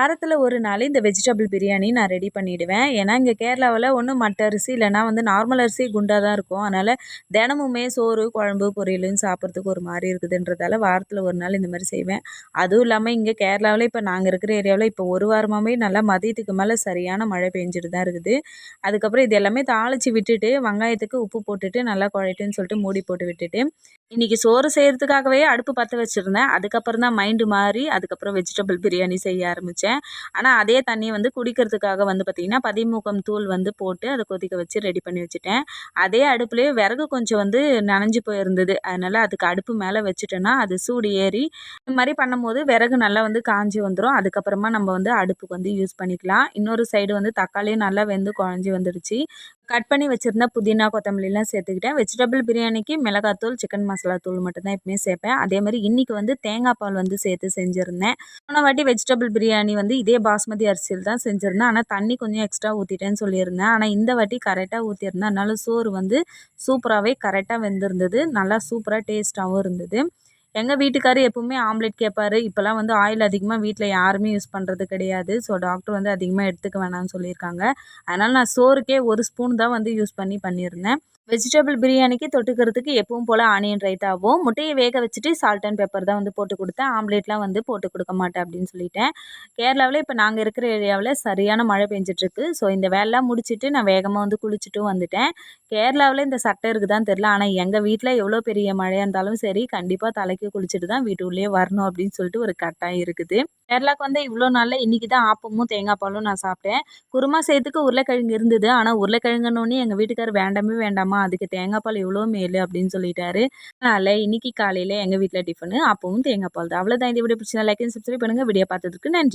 வாரத்தில் ஒரு நாள் இந்த வெஜிடபிள் பிரியாணி நான் ரெடி பண்ணிவிடுவேன் ஏன்னா இங்கே கேரளாவில் ஒன்று மட்ட அரிசி இல்லைனா வந்து நார்மல் அரிசி குண்டாக தான் இருக்கும். அதனால் தினமுமே சோறு குழம்பு பொரியலுன்னு சாப்பிட்றதுக்கு ஒரு மாதிரி இருக்குதுன்றதால வாரத்தில் ஒரு நாள் இந்த மாதிரி செய்வேன். அதுவும் இல்லாமல் இங்கே கேரளாவில் இப்போ நாங்கள் இருக்கிற ஏரியாவில் இப்போ ஒரு வாரமாகவே நல்லா மதியத்துக்கு மேலே சரியான மழை பெஞ்சிட்டு தான் இருக்குது. அதுக்கப்புறம் இது எல்லாமே தாளித்து விட்டுட்டு வெங்காயத்துக்கு உப்பு போட்டுட்டு நல்லா குழைட்டுன்னு சொல்லிட்டு மூடி போட்டு விட்டுட்டு இன்றைக்கி சோறு செய்கிறதுக்காகவே அடுப்பு பற்ற வச்சுருந்தேன். அதுக்கப்புறம் தான் மைண்டு மாறி அதுக்கப்புறம் வெஜிடபிள் பிரியாணி செய்ய ஆரம்பித்தேன் ஆனால் அதே தண்ணியை வந்து குடிக்கிறதுக்காக வந்து பார்த்திங்கன்னா பதிமூக்கம் தூள் வந்து போட்டு அதை கொதிக்க வச்சு ரெடி பண்ணி வச்சுட்டேன். அதே அடுப்புலேயே விறகு கொஞ்சம் வந்து நனைஞ்சு போயிருந்தது. அதனால் அதுக்கு அடுப்பு மேலே வச்சுட்டேன்னா அது சூடு ஏறி இந்த மாதிரி பண்ணும்போது விறகு நல்லா வந்து காஞ்சி வந்துடும் அதுக்கப்புறமா நம்ம வந்து அடுப்புக்கு வந்து யூஸ் பண்ணிக்கலாம். இன்னொரு சைடு வந்து தக்காளியும் நல்லா வெந்து குழஞ்சி வந்துடுச்சு. கட் பண்ணி வச்சுருந்தா புதினா கொத்தமல்லிலாம் சேர்த்துக்கிட்டேன். வெஜிடபிள் பிரியாணிக்கு மிளகாத்தூள் சிக்கன் மசாலா தூள் மட்டும்தான் எப்பவுமே சேர்ப்பேன். அதே மாதிரி இன்றைக்கி வந்து தேங்காய் பால் வந்து சேர்த்து செஞ்சுருந்தேன். போன வாட்டி வெஜிடபிள் பிரியாணி வந்து இதே பாஸ்மதி அரிசியில் தான் செஞ்சுருந்தேன். ஆனால் தண்ணி கொஞ்சம் எக்ஸ்ட்ரா ஊற்றிட்டேன்னு சொல்லியிருந்தேன். ஆனால் இந்த வாட்டி கரெக்டாக ஊற்றிருந்தேன் அதனால சோறு வந்து சூப்பராகவே கரெக்டாக வெந்திருந்தது. நல்லா சூப்பராக டேஸ்ட்டாகவும் இருந்தது. எங்கள் வீட்டுக்காரர் எப்போவுமே ஆம்லெட் கேட்பாரு இப்போல்லாம் வந்து ஆயில் அதிகமாக வீட்டில் யாருமே யூஸ் பண்ணுறது கிடையாது. ஸோ டாக்டர் வந்து அதிகமாக எடுத்துக்க வேணாம்னு சொல்லியிருக்காங்க. அதனால் நான் சோறுக்கே ஒரு ஸ்பூன் தான் வந்து யூஸ் பண்ணி பண்ணியிருந்தேன். வெஜிடபிள் பிரியாணிக்கு தொட்டுக்கிறதுக்கு எப்பவும் போல் ஆனியன் ரைத்தாவும் முட்டையை வேக வச்சுட்டு சால்ட் அண்ட் பெப்பர் தான் வந்து போட்டு கொடுத்தேன். ஆம்லேட்லாம் வந்து போட்டு கொடுக்க மாட்டேன் அப்படின்னு சொல்லிட்டேன். கேரளாவில் இப்போ நாங்கள் இருக்கிற ஏரியாவில் சரியான மழை பெஞ்சிட்ருக்கு. ஸோ இந்த வேலைலாம் முடிச்சுட்டு நான் வேகமாக வந்து குளிச்சுட்டும் வந்துட்டேன். கேரளாவில் இந்த சட்டை இருக்குதான்னு தெரில ஆனால் எங்கள் வீட்டில் எவ்வளோ பெரிய மழையாக இருந்தாலும் சரி கண்டிப்பாக தலைக்கு குளிச்சுட்டு தான் வீட்டுக்குள்ளேயே வரணும் அப்படின்னு சொல்லிட்டு ஒரு கட்டாயம் இருக்குது. கேரளாக்கு வந்து இவ்வளோ நாளில் இன்றைக்கி தான் ஆப்பமும் தேங்காய் பாலும் நான் சாப்பிட்டேன். குருமா செய்யறதுக்கு உருளைக்கிழங்கு இருந்தது. ஆனால் உருளைக்கிழங்குன்னு எங்கள் வீட்டுக்கார் வேண்டாமே வேண்டாமா அதுக்கு தேங்காய் பால் எவ்வளோ மேலு அப்படின்னு சொல்லிட்டாரு. அதனால் இன்றைக்கி காலையில் எங்கள் வீட்டில் டிஃபனு அப்பவும் தேங்காய் பால் தான். அவ்வளோதான் இது வீடியோ பிடிச்சா லைக் அண்ட் சப்ஸ்கிரைப் பண்ணுங்கள் வீடியோ பார்த்ததுக்கு நன்றி.